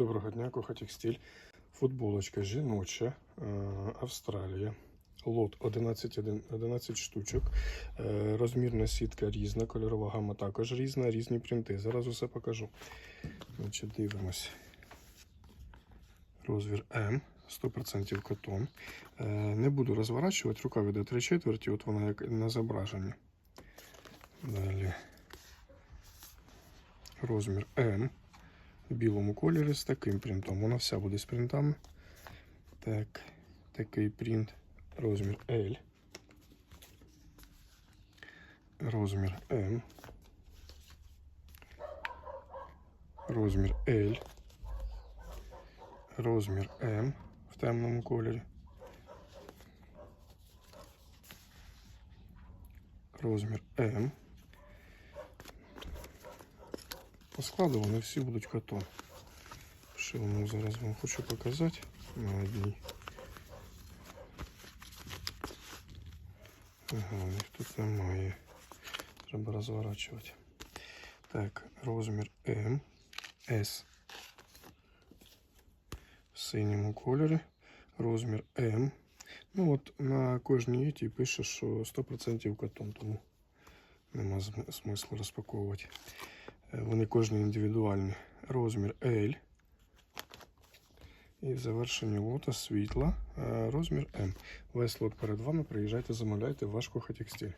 Доброго дня, Кохотекстиль. Футболочка жіноча, е, Австралія. Лот 11, 11 штучок. Е, Розмірна сітка різна, кольорова гама також різна, різні принти. Зараз усе покажу. Значить, дивимось. Розмір М, 100% котон. Е, Не буду розворачувати, рука йде 3 четверті, от вона як на зображенні. Далі. Розмір М в білому кольорі з таким принтом. Вона вся буде з принтами. Так, такий принт. Розмір L. Розмір М. Розмір L. Розмір М в темному кольорі. Розмір М. По складу вони всі будуть котон. Шивну зараз вам хочу показати на одній. Ага, їх тут немає. Треба розворачувати. Так, розмір М, С в синьому кольорі. Розмір М. Ну от на кожній іті пише, що 100% котон, тому нема смислу розпаковувати. Е, Вони кожні індивідуальні. Розмір L. І в завершенні лота світла. е, Розмір М. Весь лот перед вами. Приїжджайте, замовляйте ваш кохотекстиль.